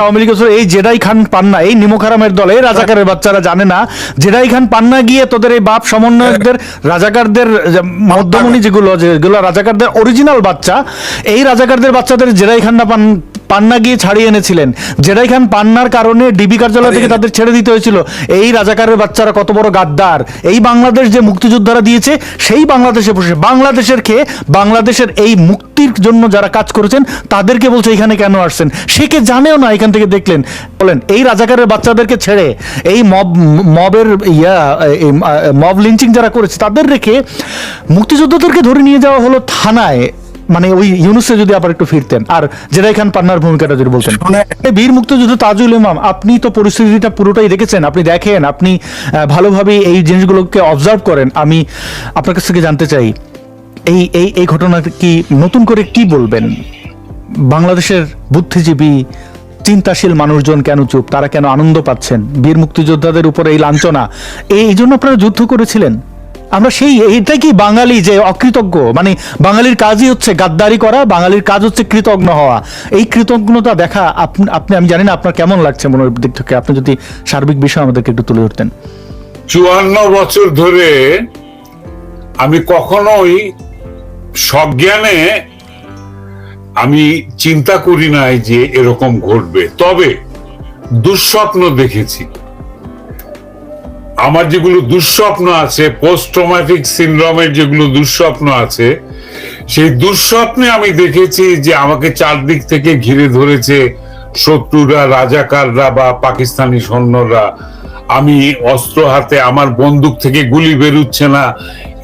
আওয়ামী লীগ এই জেডাই খান পান্না, এই নিমখারামের দল রাজাকারের বাচ্চারা জানে না। জেডাই খান পান্না গিয়ে তোদের এই বাপ সমন্বয়কদের, রাজাকারদের মধ্যমণি যেগুলো যেগুলো রাজাকারদের অরিজিনাল বাচ্চা, এই রাজাকারদের বাচ্চাদের জেডাই খান না পান পান্না গিয়ে ছাড়িয়ে এনেছিলেন। জেডাই খান পান্নার কারণে ডিবি কার্যালয় থেকে তাদের ছেড়ে দিতে হয়েছিল। এই রাজাকারের বাচ্চারা কত বড় গাদ্দার। এই বাংলাদেশ যে মুক্তিযোদ্ধারা দিয়েছে সেই বাংলাদেশে বসে। বাংলাদেশের খেয়ে বাংলাদেশের এই মুক্তির জন্য যারা কাজ করেছেন তাদেরকে বলছে এখানে কেন আসছেন? সে কে জানেও না এখান থেকে দেখলেন। বলেন এই রাজাকারের বাচ্চাদেরকে ছেড়ে এই মব মবের ইয়া মব লিঞ্চিং যারা করেছে তাদের রেখে মুক্তিযোদ্ধাদেরকে ধরে নিয়ে যাওয়া হলো থানায়। মানে ওই ইউনুসে যদি আবার একটু ফিরতেন। আর জেরাই খান পান্নার ভূমিকাটা যদি বলতেন। বীর মুক্তিযুদ্ধ তাজুল ইমাম আপনি তো পরিস্থিতিটা পুরোটাই দেখেছেন আপনি দেখেন আপনি ভালোভাবে এই জিনিসগুলোকে অবজার্ভ করেন। আমি আপনার কাছ থেকে জানতে চাই এই এই এই ঘটনা কি নতুন করে কি বলবেন? বাংলাদেশের বুদ্ধিজীবী চিন্তাশীল মানুষজন কেন চুপ? তারা কেন আনন্দ পাচ্ছেন? বীর মুক্তিযোদ্ধাদের উপরে এই লাঞ্ছনা এই জন্য আপনারা যুদ্ধ করেছিলেন? আমরা সেই এইটাই কি বাঙালি যে অকৃতজ্ঞ? মানে বাঙালির কাজই হচ্ছে গাদ্দারি করা, বাঙালির কাজ হচ্ছে কৃতজ্ঞ হওয়া। এই কৃতজ্ঞতা দেখা আপনি, আমি জানি না আপনার কেমন লাগছে মনের দিক থেকে। আপনি যদি সার্বিক বিষয় আমাদেরকে একটু তুলে ধরতেন। চুয়ান্ন বছর ধরে আমি কখনোই সজ্ঞানে আমি চিন্তা করি নাই যে এরকম ঘটবে। তবে দুঃস্বপ্ন দেখেছি। আমার যেগুলো দুঃস্বপ্ন আছে পোস্ট ট্রমাটিক যেগুলো দুঃস্বপ্ন আছে, সেই দুঃস্বপ্নে আমি দেখেছি যে আমাকে চারদিক থেকে ঘিরে ধরেছে শত্রুরা, রাজাকাররা বা পাকিস্তানি সৈন্যরা। আমি অস্ত্র হাতে আমার বন্দুক থেকে গুলি বেরুচ্ছে না।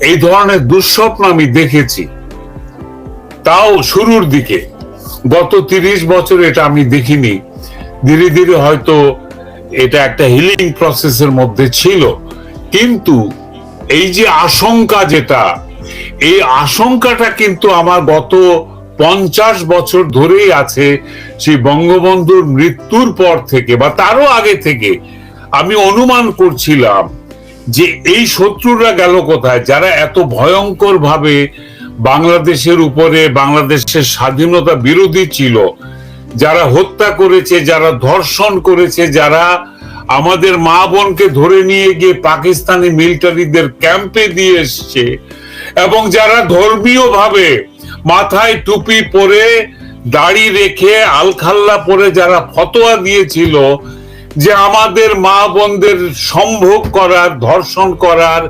এই ধরনের দুঃস্বপ্ন আমি দেখেছি। তাও শুরুর দিকে, গত তিরিশ বছর এটা আমি দেখিনি। ধীরে ধীরে হয়তো এটা একটা হিলিং প্রসেসের মধ্যে ছিল। কিন্তু এই যে আশঙ্কা যেটা, এই আশঙ্কাটা কিন্তু আমার গত পঞ্চাশ বছর ধরেই আছে সেই বঙ্গবন্ধুর মৃত্যুর পর থেকে বা তারও আগে থেকে। আমি অনুমান করছিলাম যে এই শত্রুরা গেল কোথায়, যারা এত ভয়ঙ্কর ভাবে বাংলাদেশের উপরে, বাংলাদেশের স্বাধীনতা বিরোধী ছিল যারা হত্যা করেছে, যারা ধর্ষণ করেছে, যারা আমাদের মা বোনকে ধরে নিয়ে গিয়ে পাকিস্তানি মিলিটারিদের ক্যাম্পে দিয়ে এসছে এবং যারা ধর্মীয় ভাবে মাথায় টুপি পরে দাড়ি রেখে আলখাল্লা পরে যারা ফতোয়া দিয়েছিল যে আমাদের মা বোনদের সম্ভোগ করার, ধর্ষণ করার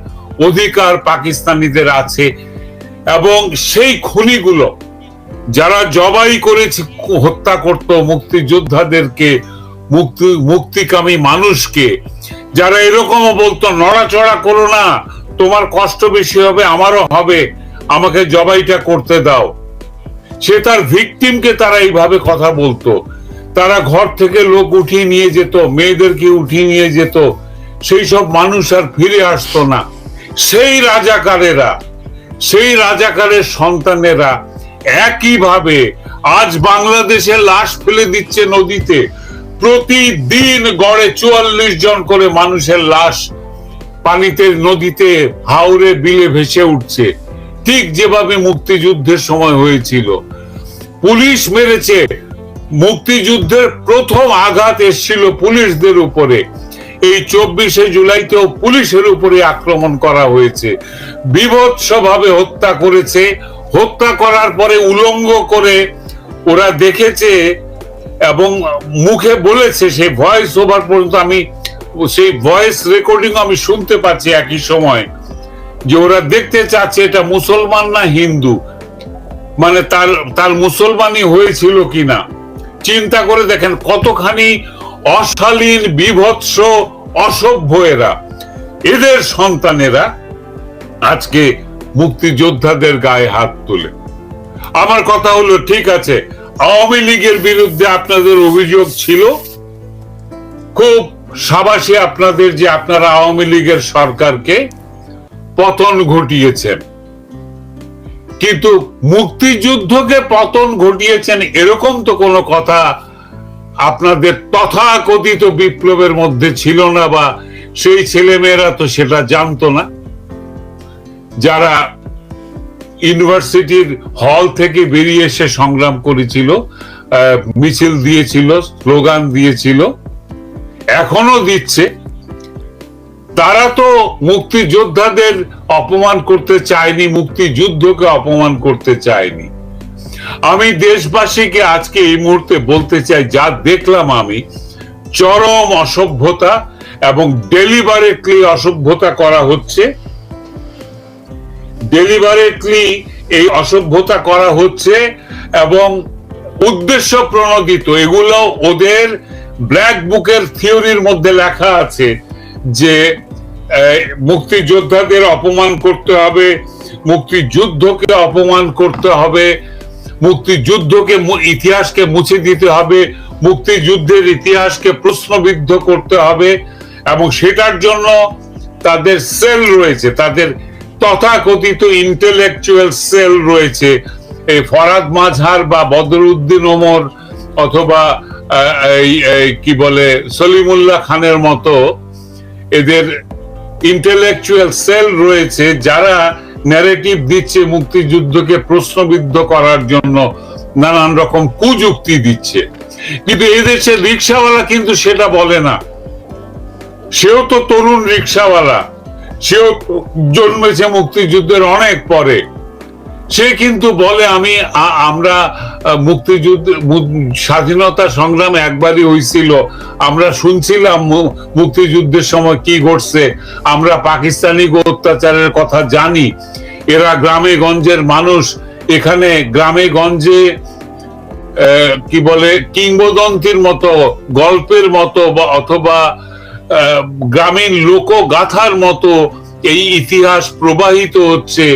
অধিকার পাকিস্তানিদের আছে এবং সেই খুনিগুলো যারা জবাই করেছে, হত্যা করত মুক্তিযোদ্ধাদেরকে, মুক্তি, মুক্তিকামী মানুষকে, যারা এরকমও বলতো, নড়াচড়া করো না, তোমার কষ্ট বেশি হবে, আমারও হবে, আমাকে জবাইটা করতে দাও। সে তার ভিকটিমকে তারা এইভাবে কথা বলতো। তারা ঘর থেকে লোক উঠিয়ে নিয়ে যেত, মেয়েদেরকে উঠিয়ে নিয়ে যেত, সেই সব মানুষ আর ফিরে আসতো না। সেই রাজাকারেরা, সেই রাজাকারের সন্তানেরা একইভাবে আজ বাংলাদেশে লাশ ফেলে দিচ্ছে নদীতে। প্রতিদিন গড়ে চুয়াল্লিশ জন করে মানুষের লাশ পানিতে, নদীতে হাওরে বিলে ভেসে উঠছে। ঠিক যেভাবে মুক্তিযুদ্ধের সময় হয়েছিল। পুলিশ মেরেছে। মুক্তিযুদ্ধের প্রথম আঘাত এসেছিল পুলিশদের উপরে। এই চব্বিশে জুলাইতেও পুলিশের উপরে আক্রমণ করা হয়েছে। বিভৎসভাবে হত্যা করেছে হত্যা করার পরে উলঙ্গ করে ওরা দেখেছে এবং মুখে বলেছে, সেই ভয়েস ওভার পর্যন্ত আমি, সেই ভয়েস রেকর্ডিং আমি শুনতে পাচ্ছি একই সময়, যে ওরা দেখতে চাচ্ছে এটা মুসলমান না হিন্দু। মানে তার তার মুসলমানই হয়েছিল কিনা। চিন্তা করে দেখেন কতখানি অশালীন, বিভৎস, অসভ্য এরা। এদের সন্তানেরা আজকে মুক্তিযোদ্ধাদের গায়ে হাত তুলে। আমার কথা হলো, ঠিক আছে, আওয়ামী লীগের বিরুদ্ধে আপনাদের অভিযোগ ছিল? খুব সাবাসী আপনাদের যে আপনারা আওয়ামী লীগের সরকারকে পতন ঘটিয়েছেন। কিন্তু মুক্তিযুদ্ধকে পতন ঘটিয়েছেন এরকম তো কোনো কথা আপনাদের তথাকথিত বিপ্লবের মধ্যে ছিল না বা সেই ছেলেমেয়েরা তো সেটা জানতো না। যারা ইউনিভার্সিটির হল থেকে বেরিয়ে এসে সংগ্রাম করেছিল মিছিল দিয়েছিল, স্লোগান দিয়েছিল, এখনও দিচ্ছে। তারা তো মুক্তিযোদ্ধাদের অপমান করতে চায়নি, মুক্তিযুদ্ধকে অপমান করতে চায়নি। আমি দেশবাসীকে আজকে এই মুহূর্তে বলতে চাই, যা দেখলাম আমি, চরম অসভ্যতা এবং ডেলিভারেটলি অসভ্যতা করা হচ্ছে। ডেলিভারেটলি এই অসভ্যতা করা হচ্ছে এবং উদ্দেশ্য প্রণোদিত। এগুলো ওদের ব্ল্যাক বুকের থিওরির মধ্যে লেখা আছে যে মুক্তিযোদ্ধাদের অপমান করতে হবে, মুক্তিযুদ্ধকে অপমান করতে হবে, মুক্তিযুদ্ধকে ইতিহাসকে মুছে দিতে হবে, মুক্তিযুদ্ধের ইতিহাসকে প্রশ্নবিদ্ধ করতে হবে এবং সেটার জন্য তাদের সেল রয়েছে, তাদের তথাকথিত ইন্টেলেকচুয়াল সেল রয়েছে। এই ফরাদ মাঝহার বা বদরুদ্দিন ওমর অথবা কি বলে, সলিমুল্লাহ খানের মতো এদের ইন্টেলেকচুয়াল সেল রয়েছে যারা ন্যারেটিভ দিচ্ছে মুক্তিযুদ্ধকে প্রশ্নবিদ্ধ করার জন্য, নানান রকম কুযুক্তি দিচ্ছে। কিন্তু এদেশের রিক্সাওয়ালা কিন্তু সেটা বলে না। সেও তো তরুণ রিক্সাওয়ালা। সেও জন্মেছে মুক্তিযুদ্ধের অনেক পরে। সে কিন্তু বলে, আমি আমরা মুক্তিযুদ্ধ স্বাধীনতা সংগ্রাম একবারই হয়েছিল আমরা শুনছিলাম মুক্তিযুদ্ধের সময় কি ঘটছে। আমরা পাকিস্তানি অত্যাচারের কথা জানি। এরা গ্রামে গঞ্জের মানুষ। এখানে গ্রামে গঞ্জে কি বলে, কিংবদন্তির মতো, গল্পের মতো বা, অথবা গ্রামীণ লোকগাথার মতো এই ইতিহাস প্রবাহিত হচ্ছে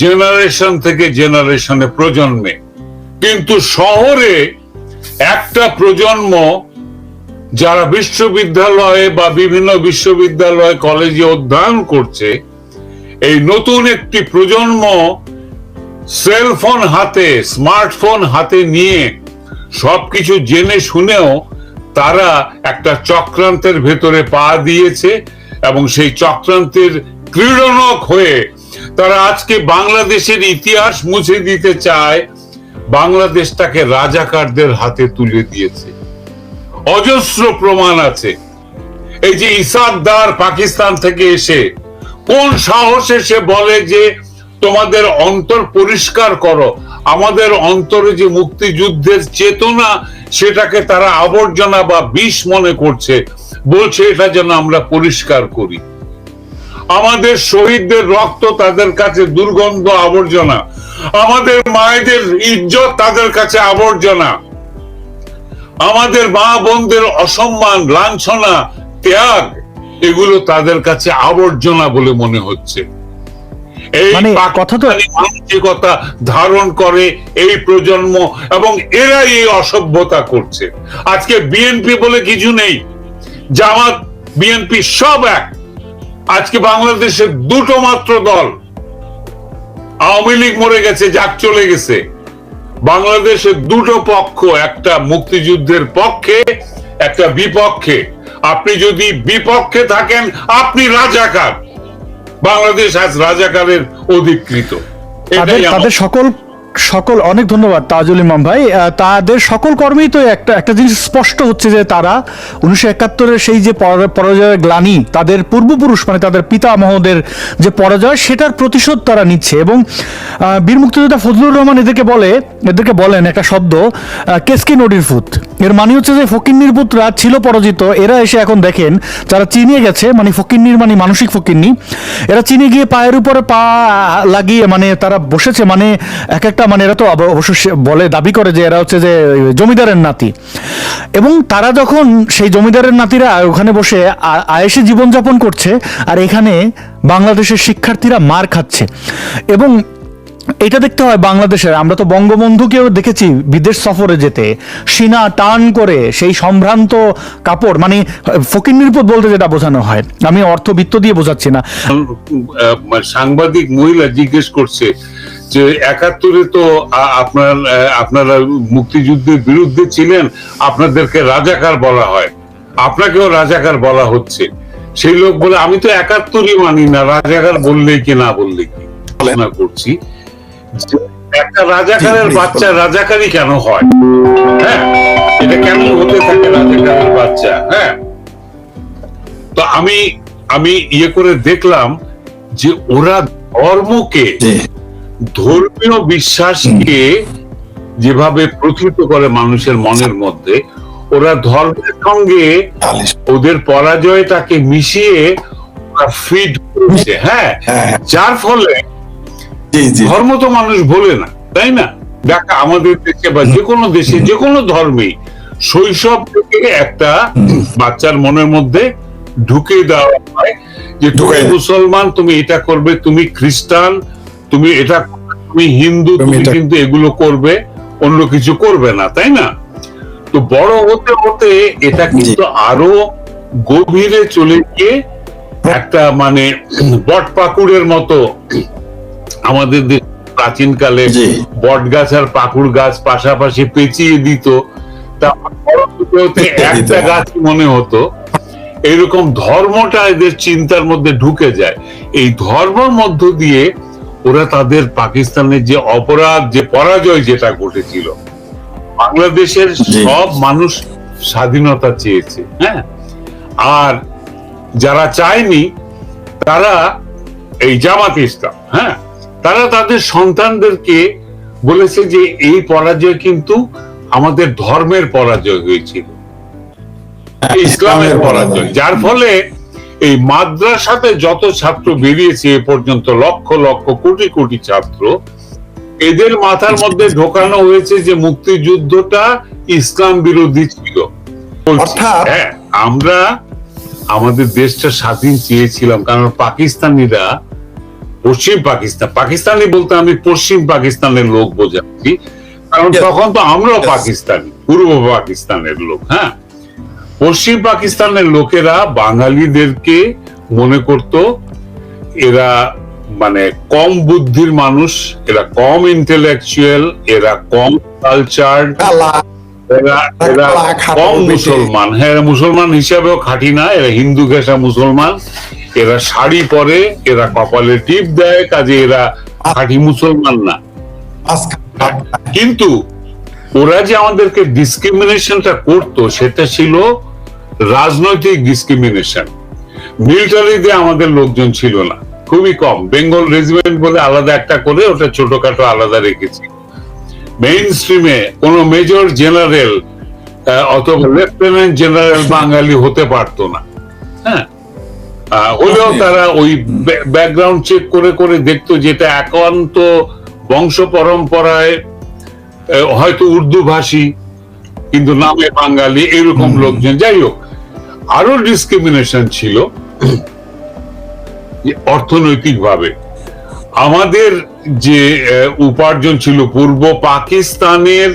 জেনারেশন থেকে জেনারেশনে প্রজন্মে। কিন্তু শহরে একটা প্রজন্ম যারা বিশ্ববিদ্যালয়ে বা বিভিন্ন বিশ্ববিদ্যালয় কলেজে অধ্যয়ন করছে, এই নতুন একটি প্রজন্ম সেলফোন হাতে স্মার্টফোন হাতে নিয়ে সবকিছু জেনে শুনেও তারা একটা চক্রান্তের ভেতরে পা দিয়েছে এবং সেই চক্রান্তের ক্রীড়নক হয়ে তারা আজকে বাংলাদেশের ইতিহাস মুছে দিতে চায়, বাংলাদেশটাকে রাজাকারদের হাতে তুলে দিয়েছে। অজস্র প্রমাণ আছে। এই যে ইসাদদার পাকিস্তান থেকে এসে কোন সাহসে সে বলে যে তোমাদের অন্তর পরিষ্কার করো, আমাদের অন্তরে যে মুক্তিযুদ্ধের চেতনা সেটাকে তারা আবর্জনা বা বিষ মনে করছে। বলছে এটা যেন আমরা পরিষ্কার করি। আমাদের শহীদদের রক্ত তাদের কাছে দুর্গন্ধ আবর্জনা। আমাদের মায়েদের ইজ্জত তাদের কাছে আবর্জনা। আমাদের মা বোনদের অসম্মান, লাঞ্ছনা, ত্যাগ, এগুলো তাদের কাছে আবর্জনা বলে মনে হচ্ছে। মানে কথা তো- পাকিস্তানি মানসিকতা ধারণ করে এই প্রজন্ম এবং এরাই এই অসভ্যতা করছে। আজকে বিএনপি বলে কিছু নেই জামাত বিএনপি সব এক। আজকে বাংলাদেশে দুটো মাত্র দল আওয়ামী লীগ মরে গেছে যাক চলে গেছে। বাংলাদেশের দুটো পক্ষ একটা মুক্তিযুদ্ধের পক্ষে একটা বিপক্ষে। আপনি যদি বিপক্ষে থাকেন আপনি রাজাকার। বাংলাদেশ আজ রাজাকারের অধিকৃত। তাদের সকল সকল, অনেক ধন্যবাদ তাজুল ইমাম ভাই। তাদের সকল কর্মেই তো একটা একটা জিনিস স্পষ্ট হচ্ছে যে তারা উনিশশো একাত্তরের সেই যে পরাজয়ের গ্লানি, তাদের পূর্বপুরুষ মানে তাদের পিতামহদের যে পরাজয়, সেটার প্রতিশোধ তারা নিচ্ছে এবং বীর মুক্তিযোদ্ধা ফজলুর রহমান এদেরকে বলে, এদেরকে বলেন একটা শব্দ কেসকি নদীর ফুত এর মানে হচ্ছে যে ফকিন্নির পুত্রা ছিল পরাজিত, এরা এসে এখন দেখেন, যারা চিনিয়ে গেছে মানে ফকিন্নির মানে মানসিক ফকিন্নি, এরা চিনে গিয়ে পায়ের উপরে পা লাগিয়ে মানে তারা বসেছে মানে এক একটা মানে এরা তো অবশ্য বলে দাবি করে যে এরা হচ্ছে যে জমিদারের নাতি। এবং তারা যখন সেই জমিদারের নাতিরা ওখানে বসে আয়েসে জীবনযাপন করছে আর এখানে বাংলাদেশের শিক্ষার্থীরা মার খাচ্ছে। এবং এটা দেখতে হয় বাংলাদেশের আমরা তো বঙ্গবন্ধুকেও দেখেছি বিদেশ সফরে যেতে। সিনা টান করে সেই সম্ভ্রান্ত কাপড় মানে ফকির নির্পদ বলতে যেটা বোঝানো হয়। আমি অর্থবিত্ত দিয়ে বোঝাচ্ছি না। আহ, সাংবাদিক মহিলা জিজ্ঞেস করছে যে একাত্তরে তো আপনার আপনারা মুক্তিযুদ্ধের বিরুদ্ধে ছিলেন আপনাদেরকে রাজাকার বলা হয়। আপনাকেও রাজাকার বলা হচ্ছে। সেই লোক বলে আমি তো একাত্তরই মানি না রাজাকার বললেই কি না বললে কি? আলোচনা করছি। একটা রাজাকারের বাচ্চা বলুন। রাজাকারী কেন হয়? হ্যাঁ এটা কেন হতে থাকে রাজাকারের বাচ্চা? হ্যাঁ। তো আমি আমি ইয়ে করে দেখলাম যে ওরা ধর্মকে ধর্মীয় বিশ্বাসকে যেভাবে প্রথিত করে মানুষের মনের মধ্যে ওরা ধর্মের সঙ্গে ওদের পরাজয়টাকে মিশিয়ে ওরা ফিড করছে। হ্যাঁ হ্যাঁ হ্যাঁ। যার ফলে ধর্ম তো মানুষ ভোলে না তাই না? দেখা আমাদের দেশে বা যে কোনো দেশে যে কোনো ধর্মেই শৈশব থেকে একটা বাচ্চার মনের মধ্যে ঢুকে দেওয়া হয় যে তুমি মুসলমান তুমি এটা করবে তুমি খ্রিস্টান তুমি এটা তুমি হিন্দু তুমি কিন্তু এগুলো করবে অন্য কিছু করবে না তাই না? তো বড় হতে হতে এটা কিন্তু আরও গভীরে চলে গিয়ে একটা মানে বট পাকুড়ের মতো আমাদের দেশ প্রাচীনকালে বট গাছ আর পাকুড় গাছ পাশাপাশি পেঁচিয়ে দিত। তা একটা হ্যাঁ। গাছ মনে হতো। এরকম ধর্মটা এদের চিন্তার মধ্যে ঢুকে যায়। এই ধর্মের মধ্য দিয়ে ওরা তাদের পাকিস্তানের যে অপরাধ যে পরাজয় যেটা ঘটেছিল বাংলাদেশের সব মানুষ স্বাধীনতা চেয়েছে হ্যাঁ? আর যারা চায়নি তারা এই জামাত ইসলাম হ্যাঁ? তারা তাদের সন্তানদেরকে বলেছে যে এই পরাজয় কিন্তু আমাদের ধর্মের পরাজয় হয়েছিল। ইসলামের পরাজয়। যার ফলে এই মাদ্রাসাতে যত ছাত্র বেরিয়েছে এ পর্যন্ত লক্ষ লক্ষ কোটি কোটি ছাত্র এদের মাথার মধ্যে ঢোকানো হয়েছে যে মুক্তিযুদ্ধটা ইসলাম বিরোধী ছিল। হ্যাঁ আমরা আমাদের দেশটা স্বাধীন চেয়েছিলাম কারণ পাকিস্তানিরা পশ্চিম পাকিস্তান পাকিস্তানি বলতে আমি পশ্চিম পাকিস্তানের লোক বোঝাচ্ছি কারণ তখন তো আমরাও. পাকিস্তানি পূর্ব পাকিস্তানের লোক হ্যাঁ। পশ্চিম পাকিস্তানের লোকেরা বাঙালিদেরকে মনে করত এরা মানে কম বুদ্ধির মানুষ এরা কম ইন্টেলেকচুয়াল এরা কম কালচার এরা এরা কম মুসলমান। হ্যাঁ এরা মুসলমান হিসাবেও খাঁটি না এরা হিন্দু ঘেঁষা মুসলমান। এরা শাড়ি পরে এরা কপালে টিপ দেয় কাজে এরা খাঁটি মুসলমান না। কিন্তু ওরা যে আমাদেরকে ডিসক্রিমিনেশনটা করতো সেটা ছিল রাজনৈতিক ডিসক্রিমিনেশন মিলিটারিতে আমাদের লোকজন ছিল না। খুবই কম। বেঙ্গল রেজিমেন্ট বলে আলাদা একটা করে ওটা ছোটখাটো আলাদা রেখেছি। মেইন স্ট্রিমে কোন মেজর জেনারেল অথবা লেফটেন্যান্ট জেনারেল বাঙালি হতে পারতো না। হ্যাঁ? হলেও তারা ওই ব্যাকগ্রাউন্ড চেক করে করে দেখতো যেটা একান্ত বংশ পরম্পরায় হয়তো উর্দু ভাষী কিন্তু নামে বাঙালি এরকম লোকজন। যাই হোক আরও ডিসক্রিমিনেশন ছিল অর্থনৈতিক ভাবে আমাদের যে উপার্জন ছিল পূর্ব পাকিস্তানের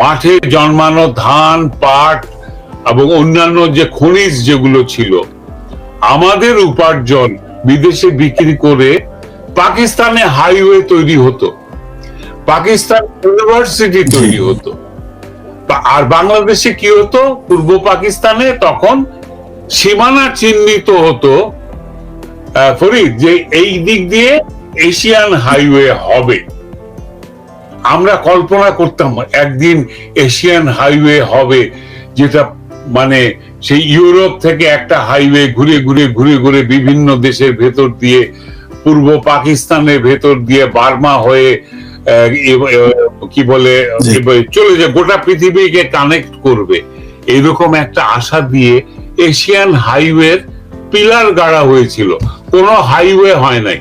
মাঠে জন্মানো ধান, পাট এবং অন্যান্য যে খনিজ যেগুলো ছিল, আমাদের উপার্জন বিদেশে বিক্রি করে পাকিস্তানে হাইওয়ে তৈরি হতো। পাকিস্তান ইউনিভার্সিটি তৈরি হতো। আর বাংলাদেশে কি হতো? পূর্ব পাকিস্তানে তখন সীমানা চিহ্নিত হতো যে এই দিক দিয়ে এশিয়ান হাইওয়ে হবে। আমরা কল্পনা করতাম একদিন এশিয়ান হাইওয়ে হবে, যেটা মানে সেই ইউরোপ থেকে একটা হাইওয়ে ঘুরে ঘুরে ঘুরে ঘুরে বিভিন্ন দেশের ভেতর দিয়ে, পূর্ব পাকিস্তানের ভেতর দিয়ে বার্মা হয়ে কি বলে চলে যায় গোটা পৃথিবীকে কানেক্ট করবে। এরকম একটা আশা দিয়ে এশিয়ান হাইওয়ের পিলার গাড়া হয়েছিল। কোনো হাইওয়ে হয় নাই।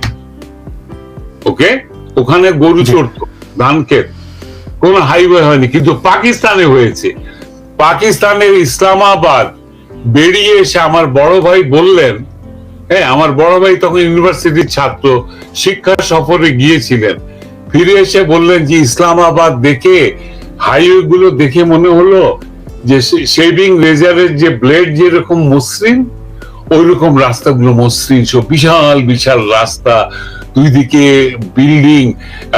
ওকে ওখানে গরু চড়ত ধান ক্ষেত। কোন হাইওয়ে হয়নি কিন্তু পাকিস্তানে হয়েছে। পাকিস্তানের ইসলামাবাদ বেরিয়ে এসে আমার বড় ভাই বললেন হ্যাঁ আমার বড় ভাই তখন ইউনিভার্সিটির ছাত্র শিক্ষা সফরে গিয়েছিলেন। ফিরে এসে বললেন যে, ইসলামাবাদ দেখে হাইওয়ে গুলো দেখে মনে হলো যে শেভিং রেজারের যে ব্লেড যেরকম মসৃণ, ওইরকম রাস্তাগুলো মসৃণ। সব বিশাল বিশাল রাস্তা দুই দিকে বিল্ডিং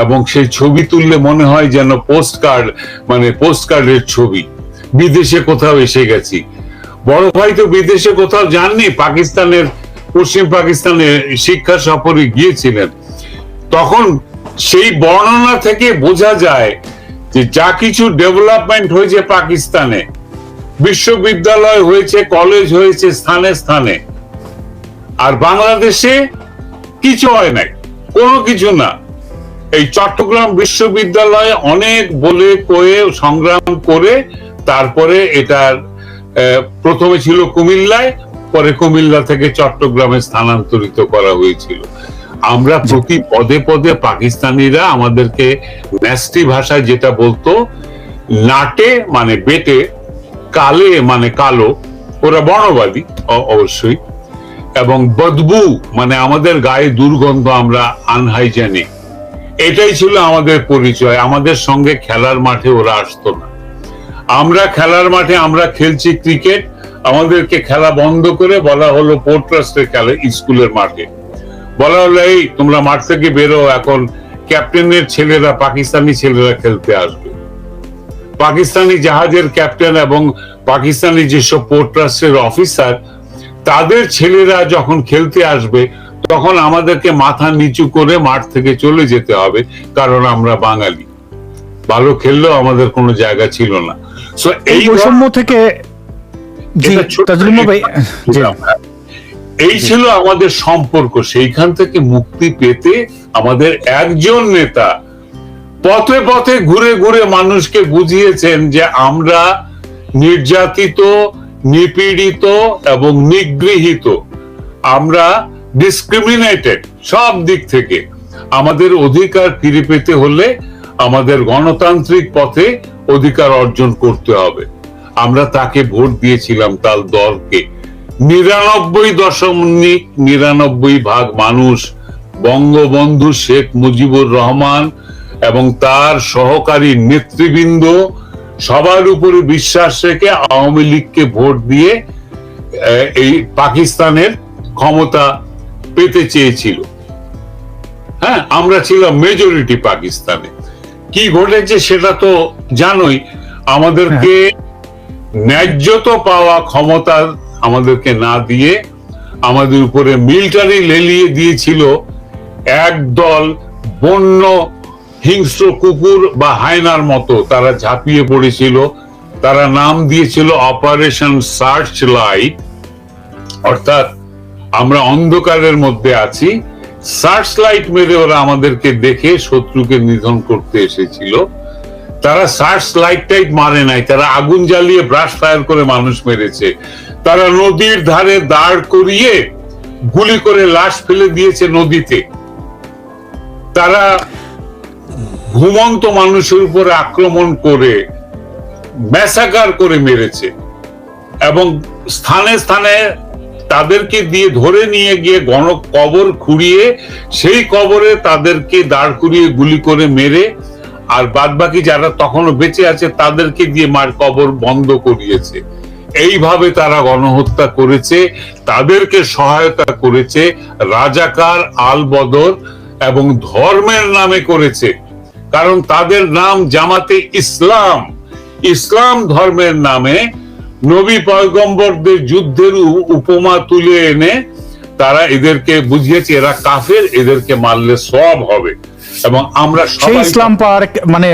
এবং সেই ছবি তুললে মনে হয় যেন পোস্ট কার্ড মানে পোস্ট কার্ডের ছবি। বিদেশে কোথাও এসে গেছি। বড় ভাই তো বিদেশে কোথাও যাননি, পাকিস্তানের, পশ্চিম পাকিস্তানে শিক্ষা সফরে গিয়েছিলেন। তখন সেই বর্ণনা থেকে বোঝা যায় যে যা কিছু ডেভেলপমেন্ট হয়েছে পাকিস্তানে, বিশ্ববিদ্যালয় হয়েছে, কলেজ হয়েছে স্থানে স্থানে, আর বাংলাদেশে কিছু হয় নাই, কোনো কিছু না। এই চট্টগ্রাম বিশ্ববিদ্যালয়ে অনেক বলে কয়ে, সংগ্রাম করে, তারপরে এটার প্রথমে ছিল কুমিল্লায়, পরে কুমিল্লা থেকে চট্টগ্রামে স্থানান্তরিত করা হয়েছিল। আমরা প্রতি পদে পদে পাকিস্তানিরা আমাদেরকে ন্যাস্টি ভাষায় যেটা বলতো, নাটে মানে বেটে, কালে মানে কালো, ওরা বর্ণবাদী অবশ্যই, এবং বদবু মানে আমাদের গায়ে দুর্গন্ধ আমরা আনহাইজেনিক এটাই ছিল আমাদের পরিচয়, আমাদের সঙ্গে খেলার মাঠে ওরা আসতো না। আমরা খেলার মাঠে আমরা খেলছি ক্রিকেট আমাদেরকে খেলা বন্ধ করে বলা হলো পোর্ট ট্রাস্টের খেলা স্কুলের মাঠে। বলা হলো এই তোমরা মাঠ থেকে বেরো এখন ক্যাপ্টেনের ছেলেরা পাকিস্তানি ছেলেরা খেলতে আসবে। পাকিস্তানি জাহাজের ক্যাপ্টেন এবং পাকিস্তানি যেসব পোর্ট ট্রাস্টের অফিসার তাদের ছেলেরা যখন খেলতে আসবে তখন আমাদেরকে মাথা নিচু করে মাঠ থেকে চলে যেতে হবে কারণ আমরা বাঙালি। ভালো খেললেও আমাদের কোনো জায়গা ছিল না। সো এই বৈষম্য থেকে জি তাজলিমা ভাই জি। এই ছিল আমাদের সম্পর্ক। সেইখান থেকে মুক্তি পেতে আমাদের একজন নেতা পথে পথে ঘুরে ঘুরে মানুষকে বুঝিয়েছেন যে আমরা নির্যাতিত, নিপীড়িত এবং নিগৃহীত। আমরা ডিসক্রিমিনেটেড সব দিক থেকে। আমাদের অধিকার ফিরে পেতে হলে আমাদের গণতান্ত্রিক পথে অধিকার অর্জন করতে হবে। আমরা তাকে ভোট দিয়েছিলাম তার দলকে। নিরানব্বই দশমিক নিরানব্বই ভাগ মানুষ বঙ্গবন্ধু শেখ মুজিবুর রহমান এবং তার সহকারী নেতৃবৃন্দ সবার উপরে বিশ্বাস রেখে আওয়ামী লীগকে ভোট দিয়ে এই পাকিস্তানের ক্ষমতা পেতে চেয়েছিল। হ্যাঁ আমরা ছিলাম মেজরিটি পাকিস্তানে। কি ঘটেছে সেটা তো জানোই। আমাদেরকে ন্যায্যত পাওয়া ক্ষমতা আমাদেরকে না দিয়ে আমাদের উপরে মিলিটারি লেলিয়ে দিয়েছিল একদল বন্য হিংস্র কুকুর বা হায়নার মতো। তারা ঝাঁপিয়ে পড়েছিল। তারা নাম দিয়েছিল অপারেশন সার্চ লাইট অর্থাৎ আমরা অন্ধকারের মধ্যে আছি। সার্চ লাইট মেরে ওরা আমাদেরকে দেখে শত্রুকে নিধন করতে এসেছিল। তারা সার্চ লাইট টাইট মারে নাই, তারা আগুন জ্বালিয়ে ব্রাশ ফায়ার করে মানুষ মেরেছে। তারা নদীর ধারে দাঁড় করিয়ে গুলি করে লাশ ফেলে দিয়েছে নদীতে। তারা ঘুমন্ত মানুষের উপরে আক্রমণ করে, ম্যাসাকার করে মেরেছে এবং স্থানে স্থানে তাদেরকে দিয়ে ধরে নিয়ে গিয়ে গণ কবর খুঁড়িয়ে সেই কবরে তাদেরকে দাঁড় করিয়ে গুলি করে মেরে আর বাদবাকি যারা তখনও বেঁচে আছে, তাদেরকে দিয়ে মার কবর বন্ধ করিয়েছে। এইভাবে তারা গণহত্যা করেছে, তাদেরকে সহায়তা করেছে রাজাকার আল বদর এবং ধর্মের নামে করেছে। কারণ তাদের নাম জামাতে ইসলাম। ইসলাম ধর্মের নামে নবী পয়গম্বরদের যুদ্ধের উপমা তুলে এনে তারা এদেরকে বুঝিয়েছে, এরা কাফের, এদেরকে মারলে সব হবে। এবং আমরা সেই ইসলাম পার্ক মানে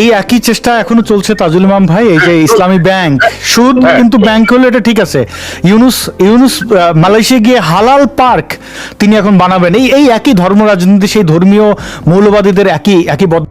এই একই চেষ্টা এখনও চলছে তাজুল ইমাম ভাই এই যে ইসলামী ব্যাংক। সুদ হ্যাঁ। কিন্তু ব্যাংক হলে এটা ঠিক আছে। ইউনুস ইউনুস মালয়েশিয়া গিয়ে হালাল পার্ক তিনি এখন বানাবেন। এই এই একই ধর্ম রাজনীতি সেই ধর্মীয় মৌলবাদীদের একই একই বদ